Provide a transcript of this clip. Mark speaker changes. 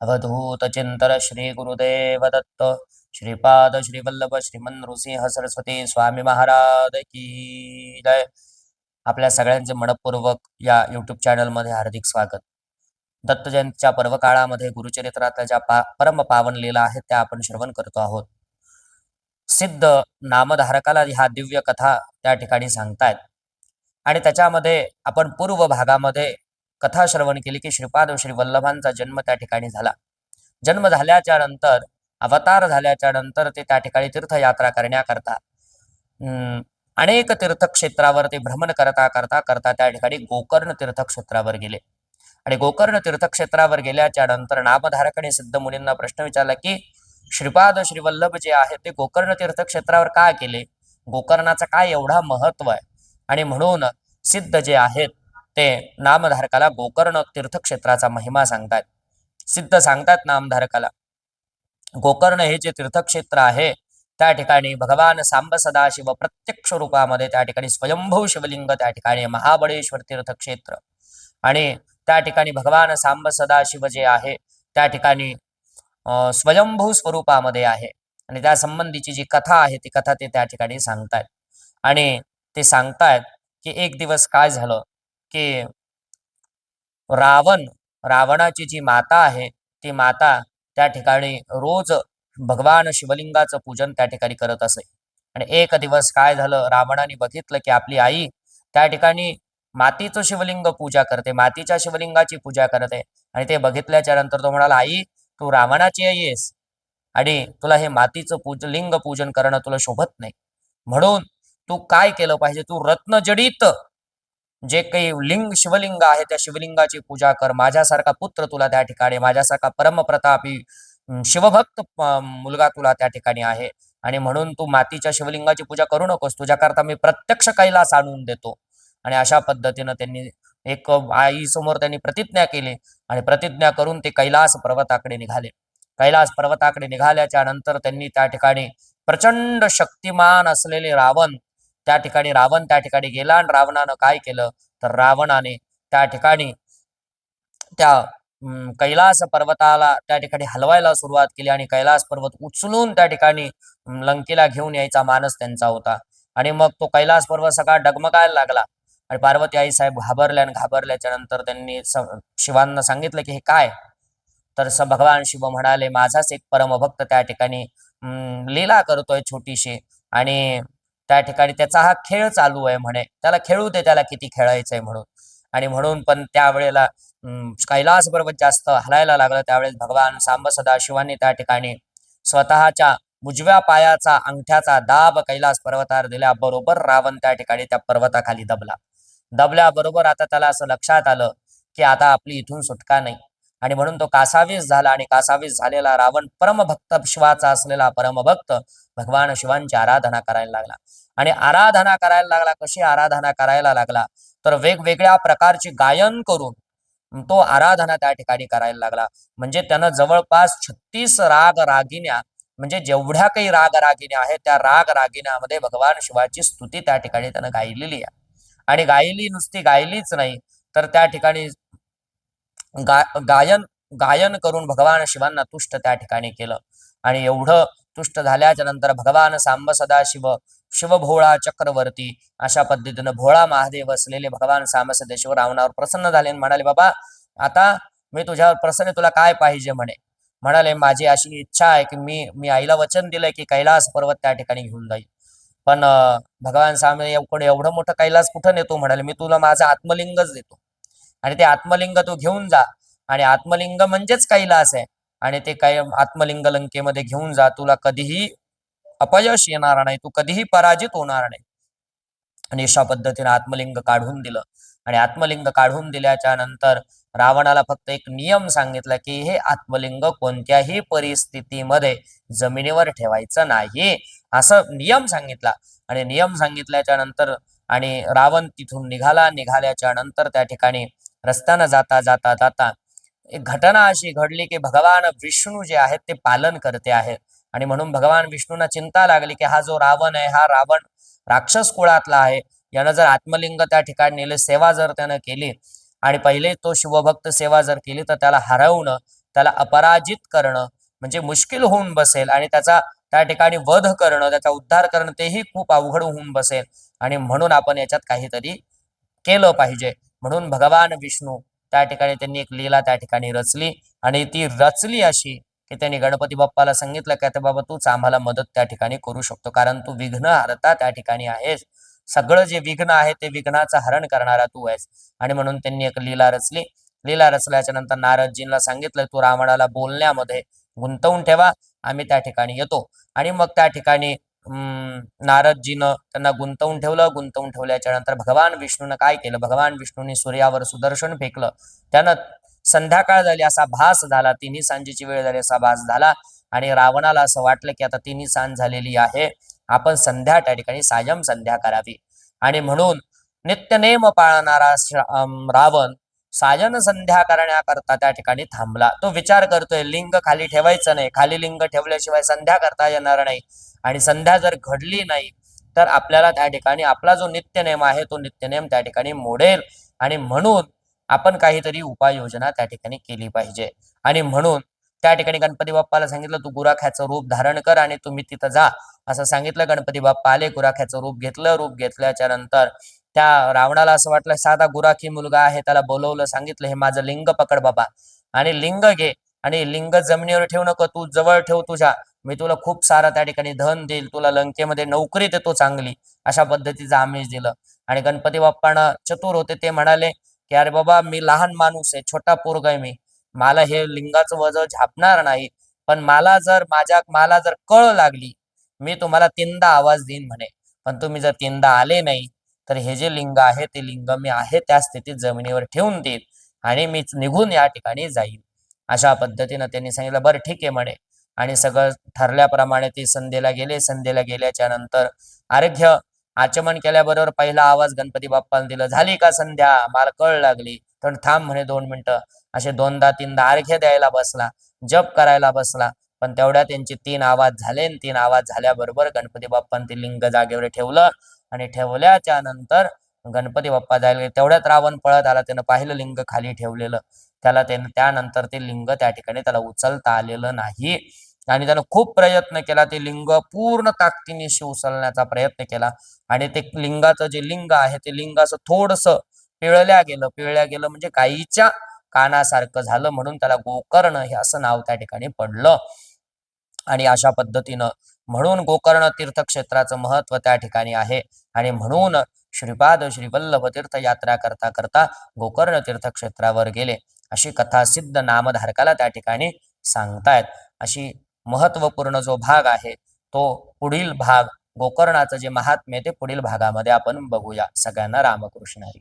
Speaker 1: अवधूत चिंतन श्री गुरुदेव दत्त श्रीपाद श्रीवल्लभ श्रीमन नृसिंह सरस्वती स्वामी महाराज की जय. आपल्या सगळ्यांचे मनपूर्वक या युट्यूब चॅनलमध्ये हार्दिक स्वागत. दत्त जयंतीच्या पर्व काळामध्ये गुरुचरित्रातल्या ज्या पा परम पावन लीला आहेत त्या आपण श्रवण करतो आहोत. सिद्ध नामधारकाला ह्या दिव्य कथा त्या ठिकाणी सांगतायत. आणि त्याच्यामध्ये आपण पूर्व भागामध्ये कथा श्रवण केली की श्रीपाद श्री वल्लभांचा जन्म त्या ठिकाणी झाला. जन्म झाल्याच्यानंतर अवतार झाल्याच्यानंतर ते त्या ठिकाणी तीर्थयात्रा करण्याकरता अनेक तीर्थक्षेत्रावर ते भ्रमण करता करता करता त्या ठिकाणी गोकर्ण तीर्थक्षेत्रावर गेले. आणि गोकर्ण तीर्थक्षेत्रावर गेल्याच्यानंतर नामधारकाने सिद्ध मुलींना प्रश्न विचारला की श्रीपाद श्रीवल्लभ जे आहेत ते गोकर्ण तीर्थक्षेत्रावर का केले गोकर्णाचा काय एवढा महत्त्व आहे? आणि म्हणून सिद्ध जे आहेत ते नामधारकाला गोकर्ण तीर्थक्षेत्राचा महिमा सांगतात. सिद्ध सांगतात नामधारकाला. गोकर्ण हे जे तीर्थक्षेत्र आहे त्या ठिकाणी भगवान सांब सदाशिव प्रत्यक्ष रूपामध्ये त्या ठिकाणी स्वयंभू शिवलिंग त्या ठिकाणी महाबळेश्वर तीर्थक्षेत्र. आणि त्या ठिकाणी भगवान सांब सदाशिव जे आहे त्या ठिकाणी स्वयंभू स्वरूपामध्ये आहे. आणि त्या संबंधीची जी कथा आहे ती कथा ते त्या ठिकाणी सांगतायत. आणि ते सांगतायत की एक दिवस काय झालं? की रावण रावणाची जी माता आहे ती माता त्या ठिकाणी रोज भगवान शिवलिंगाचं पूजन त्या ठिकाणी करत असे. आणि एक दिवस काय झालं रावणाने बघितलं की आपली आई त्या ठिकाणी मातीचं शिवलिंग पूजा करते मातीच्या शिवलिंगाची पूजा करते. आणि ते बघितल्याच्या नंतर तो म्हणाला आई तू रावणाची आई आहेस. आणि तुला हे मातीचं पूज लिंग पूजन करणं तुला शोभत नाही. म्हणून तू काय केलं पाहिजे? तू रत्नजडित जे काही लिंग शिवलिंग आहे त्या शिवलिंगाची पूजा कर. माझ्यासारखा पुत्र तुला त्या ठिकाणी माझ्यासारखा परमप्रतापी शिवभक्त मुलगा तुला त्या ठिकाणी आहे. आणि म्हणून तू मातीच्या शिवलिंगाची पूजा करू नकोस. तुझ्याकरता मी प्रत्यक्ष कैलास आणून देतो. आणि अशा पद्धतीनं त्यांनी एक आई समोर त्यांनी प्रतिज्ञा केली. आणि प्रतिज्ञा करून ते कैलास पर्वताकडे निघाले. कैलास पर्वताकडे निघाल्याच्या नंतर त्यांनी त्या ठिकाणी प्रचंड शक्तिमान असलेले रावण त्या ठिकाणी रावण त्या ठिकाणी गेला आणि रावणानं काय केलं? तर रावणाने त्या ठिकाणी त्या अं, कैलास पर्वताला त्या ठिकाणी हलवायला सुरुवात केली आणि कैलास पर्वत उचलून त्या ठिकाणी लंकेला घेऊन यायचा मानस त्यांचा होता. आणि मग तो कैलास पर्वत सगळा डगमगायला लागला. आणि पार्वती आई साहेब घाबरल्या आणि घाबरल्याच्या नंतर त्यांनी शिवांना सांगितलं की हे काय? तर स भगवान शिव म्हणाले माझाच एक परमभक्त त्या ठिकाणी अं, लीला करतोय छोटीशी आणि त्या ठिकाणी त्याचा हा खेळ चालू आहे म्हणे. त्याला खेळू दे त्याला किती खेळायचंय म्हणून. आणि म्हणून पण त्यावेळेला कैलास बरोबर जास्त हलायला लागलं. त्यावेळेस भगवान सांब सदाशिवांनी त्या ठिकाणी स्वतःच्या उजव्या पायाचा अंगठ्याचा दाब कैलास पर्वतावर दिल्या बरोबर रावण त्या ठिकाणी त्या पर्वताखाली दबला. दबल्याबरोबर आता त्याला असं लक्षात आलं की आता आपली इथून सुटका नाही. आणि म्हणून तो कासावीस झाला आणि कासावीस झालेला रावण परमभक्त शिवाचा असलेला परमभक्त भगवान शिवांची आराधना करायला लागला. आणि आराधना करायला लागला कशी आराधना करायला लागला? तर वेगवेगळ्या प्रकारची गायन करून तो आराधना त्या ठिकाणी करायला लागला. म्हणजे त्यानं जवळपास छत्तीस राग रागिन्या म्हणजे जेवढ्या काही राग रागिण्या आहेत त्या राग रागिण्यामध्ये भगवान शिवाची स्तुती त्या ठिकाणी त्यानं गायलेली आहे. आणि गायली नुसती गायलीच नाही तर त्या ठिकाणी गा गायन गायन करून भगवान शिवांना तुष्ट त्या ठिकाणी केलं. आणि एवढं तुष्ट झाल्याच्यानंतर भगवान सांब सदाशिव शिवभोळा चक्रवर्ती अशा पद्धतीनं भोळा महादेव असलेले भगवान सांब सदाशिव रावणावर प्रसन्न झाले आणि म्हणाले बाबा आता मी तुझ्यावर प्रसन्न तुला काय पाहिजे? म्हणे. म्हणाले माझी अशी इच्छा आहे की मी मी आईला वचन दिलंय की कैलास पर्वत त्या ठिकाणी घेऊन जाईल. पण भगवान स्वामी एवढं एवढं मोठं कैलास कुठं नेतो? म्हणाले मी तुला माझं आत्मलिंगच देतो. आणि ते आत्मलिंग तू घेऊन जा. आणि आत्मलिंग म्हणजेच कैलास आहे. आणि ते काय आत्मलिंग लंकेमध्ये घेऊन जा. तुला कधीही अपयश येणार नाही. तू कधीही पराजित होणार नाही. आणि अशा पद्धतीने आत्मलिंग काढून दिलं. आणि आत्मलिंग काढून दिल्याच्या नंतर रावणाला फक्त एक नियम सांगितला की हे आत्मलिंग कोणत्याही परिस्थितीमध्ये जमिनीवर ठेवायचं नाही. असं नियम सांगितला. आणि नियम सांगितल्याच्या नंतर आणि रावण तिथून निघाला. निघाल्याच्या नंतर त्या ठिकाणी रस्त्यानं जाता जाता जाता. एक घटना अशी घडली की भगवान विष्णू जे आहेत ते पालन करते आहेत. आणि म्हणून भगवान विष्णूंना चिंता लागली की हा जो रावण आहे हा रावण राक्षस कुळातला आहे. यानं जर आत्मलिंग त्या ठिकाणी नेले सेवा जर त्यानं केली आणि पहिले तो शिवभक्त सेवा जर केली तर त्याला हरवणं त्याला अपराजित करणं म्हणजे मुश्किल होऊन बसेल आणि त्याचा त्या ठिकाणी वध करणं त्याचा उद्धार करणं तेही खूप अवघड होऊन बसेल. आणि म्हणून आपण याच्यात काहीतरी केलं पाहिजे. म्हणून भगवान विष्णू त्या ठिकाणी त्यांनी एक लीला त्या ठिकाणी रचली. आणि ती रचली अशी की त्यांनी गणपती बाप्पाला सांगितलं की आता बाबा तूच आम्हाला मदत त्या ठिकाणी करू शकतो. कारण तू विघ्न हरता त्या ठिकाणी आहेस. सगळं जे विघ्न आहे ते विघ्नाचं हरण करणारा तू आहेस. आणि म्हणून त्यांनी एक लीला रचली. लीला रचल्याच्या नंतर नारदजींना सांगितलं तू रावणाला बोलण्यामध्ये गुंतवून ठेवा. आम्ही त्या ठिकाणी येतो. आणि मग त्या ठिकाणी नारदजीनं त्यांना गुंतवून ठेवलं. गुंतवून ठेवल्याच्या नंतर भगवान विष्णूनं काय केलं? भगवान विष्णूने सूर्यावर सुदर्शन फेकलं. त्यानं संध्याकाळ झाली असा भास झाला. तिन्ही सांजेची वेळ झाली असा भास झाला. आणि रावणाला असं वाटलं की आता तिन्ही सांज झालेली आहे. आपण संध्या त्या ठिकाणी सायम संध्या करावी. आणि म्हणून नित्यनेम पाळणारा रावण सायन संध्या करण्याकरता त्या ठिकाणी थांबला. तो विचार करतोय लिंग खाली ठेवायचं नाही. खाली लिंग ठेवल्याशिवाय संध्या करता येणार नाही. आणि संध्या जर घडली नाही तर आपल्याला त्या ठिकाणी आपला जो नित्यनेम आहे तो नित्यनेम त्या ठिकाणी मोडेल. आणि म्हणून आपण काहीतरी उपाययोजना त्या ठिकाणी केली पाहिजे. आणि म्हणून त्या ठिकाणी गणपती बाप्पाला सांगितलं तू गुराख्याचं रूप धारण कर आणि तुम्ही तिथं जा. असं सांगितलं गणपती बाप्पा आले गुराख्याचं रूप घेतलं. रूप घेतल्याच्या नंतर त्या रावणाला असं वाटलं साधा गुराखी मुलगा आहे त्याला बोलवलं सांगितलं हे माझं लिंग पकड बाबा. आणि लिंग घे आणि लिंग जमिनीवर ठेवू नको तू जवळ ठेव तुझ्या. मी तुला खूप सारा त्या ठिकाणी धन देईल तुला लंकेमध्ये नोकरी देतो चांगली. अशा पद्धतीचं आमिष दिलं. आणि गणपती बाप्पानं चतुर होते ते म्हणाले की अरे बाबा मी लहान माणूस आहे छोटा पोरग आहे मी. मला हे लिंगाचं वजन झापणार नाही पण मला जर माझ्या मला जर कळ लागली मी तुम्हाला तीनदा आवाज देईन म्हणे. पण तुम्ही जर तीनदा आले नाही तर हे जे लिंग आहे ते लिंग मी आहे त्या स्थितीत जमिनीवर ठेवून देईल आणि मी निघून या ठिकाणी जाईल अशा पद्धतीनं त्यांनी सांगितलं बरं ठीक आहे म्हणे. आणि सगळं ठरल्याप्रमाणे ते संध्येला गेले. संध्येला गेल्याच्यानंतर आरोग्य आचमन केल्याबरोबर पहिला आवाज गणपती बाप्पाला दिला झाली का संध्या? मला कळ लागली. तर थांब म्हणे दोन मिनिटं. असे दोनदा तीनदा अर्घ्य द्यायला बसला जप करायला बसला. पण तेवढ्या त्यांचे तीन आवाज झाले आणि तीन आवाज झाल्याबरोबर गणपती बाप्पाने ते लिंग जागेवर ठेवलं. आणि ठेवल्याच्या नंतर गणपती बाप्पा जायला गेले. तेवढ्यात रावण पळत आला. त्यानं पाहिलं लिंग खाली ठेवलेलं. त्याला त्यानं त्यानंतर ते लिंग त्या ठिकाणी त्याला उचलता आलेलं नाही. आणि त्यानं खूप प्रयत्न केला. ते लिंग पूर्ण ताकदीनिशी उचलण्याचा प्रयत्न केला. आणि ते लिंगाचं जे लिंग आहे ते लिंग असं थोडस पिळल्या गेलं. पिळल्या गेलं म्हणजे गाईच्या कानासारखं झालं म्हणून त्याला गोकर्ण हे असं नाव त्या ठिकाणी पडलं. आणि अशा पद्धतीनं म्हणून गोकर्ण तीर्थक्षेत्राचं महत्त्व त्या ठिकाणी आहे. आणि म्हणून श्रीपाद श्रीवल्लभ तीर्थ यात्रा करता करता गोकर्ण तीर्थक्षेत्रावर गेले. अशी कथा सिद्ध नामधारकाला त्या ठिकाणी सांगतायत. अशी महत्त्वपूर्ण जो भाग आहे तो पुढील भाग गोकर्णाचं जे महात्म्य ते पुढील भागामध्ये आपण बघूया. सगळ्यांना रामकृष्ण हरी.